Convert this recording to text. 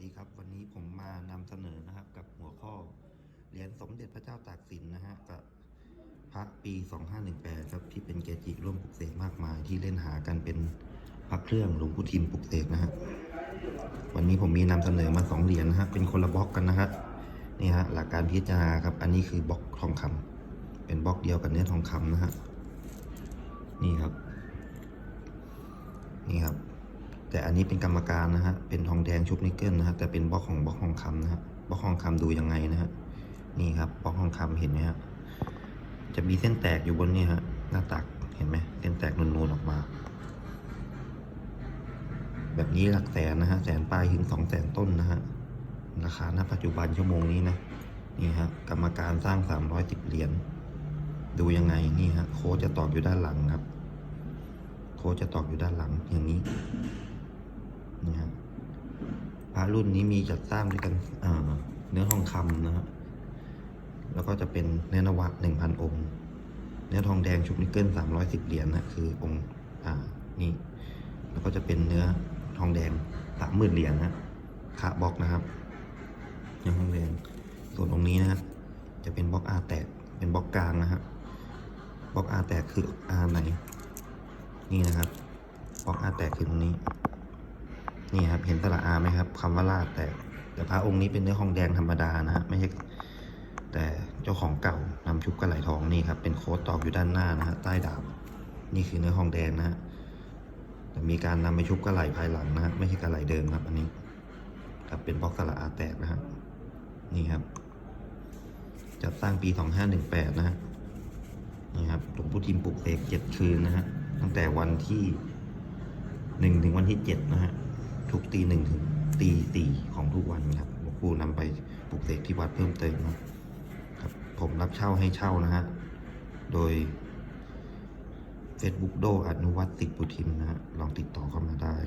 ดีครับ วันนี้ผมมานำเสนอนะครับ กับหัวข้อเหรียญสมเด็จพระเจ้าตากสินนะฮะกับพระปี 2518ครับที่เป็นเกจิร่วมปลุกเสกมากมาย ที่เล่นหากันเป็นพระเครื่องหลวงพุทิมปลุกเสกนะฮะวันนี้ผมมีนำเสนอมาสองเหรียญนะฮะเป็นคนละบล็อกกันนะฮะนี่ฮะหลักการพิจารณาครับ อันนี้คือบล็อกทองคำเป็นบล็อกเดียวกับเนื้อทองคำนะฮะนี่ครับ นี่ครับ แต่อันนี้เป็นกรรมการนะฮะ เป็นทองแดงชุบนิกเกิลนะฮะ แต่เป็นบล็อกของบล็อกทองคำนะฮะ บล็อกทองคำดูยังไงนะฮะ นี่ครับบล็อกทองคำเห็นไหมฮะ จะมีเส้นแตกอยู่บนนี้ฮะ หน้าตัก เห็นไหมเส้นแตกนูนๆออกมา แบบนี้หลักแสนนะฮะ แสนปลายถึงสองแสนต้นนะฮะ ราคาณปัจจุบันชั่วโมงนี้นะ นี่ฮะ กรรมการสร้างสามร้อยสิบเหรียญ ดูยังไง นี่ฮะ โค้ดจะตอกอยู่ด้านหลังครับ โค้ดจะตอกอยู่ด้านหลังอย่างนี้ ระรุ่นนี้มีจัดสร้างด้วยกันเนื้อทองคำนะฮะแล้วก็จะเป็นเนื้อนวะหนึ่งพันองค์ เนื้อทองแดงชุบนิกเกิลสามร้อยสิบเหรียญนะคือองค์อ่านี่ แล้วก็จะเป็นเนื้อทองแดงสามหมื่นเหรียญนะขาบล็อกนะครับ เนื้อทองแดงส่วนองค์นี้นะฮะจะเป็นบล็อกอาแตกเป็นบล็อกกลางนะฮะบล็อกอาแตกคืออาไหน นี่นะครับบล็อกอาแตกคือตรงนี้ นี่ครับเห็นตระอาไหมครับคำว่าลาดแตกแต่พระองค์นี้เป็นเนื้อทองแดงธรรมดานะฮะไม่ใช่แต่เจ้าของเก่านำชุบกระไหลทองนี่ครับเป็นโค้ดตอกอยู่ด้านหน้านะฮะใต้ดาบนี่คือเนื้อทองแดงนะฮะแต่มีการนำไปชุบกระไหลภายหลังนะฮะไม่ใช่กระไหลเดิมครับ อันนี้ครับเป็นบล็อกตระอาแตกนะฮะนี่ครับจัดสร้างปี 2518 นะฮะนี่ครับหลวงปู่ทิมปลุกเสกเจ็ดคืนนะฮะตั้งแต่วันที่หนึ่งถึงวันที่เจ็ดนะฮะ ทุกตีหนึ่งถึงตีสี่ของทุกวันครับหลวงปู่นำไปปลูกเสกที่วัดเพิ่มเติมนะครับ ผมรับเช่าให้เช่านะฮะ โดย Facebook โดอนุวัตติปุทิมนะฮะ ลองติดต่อกันมาได้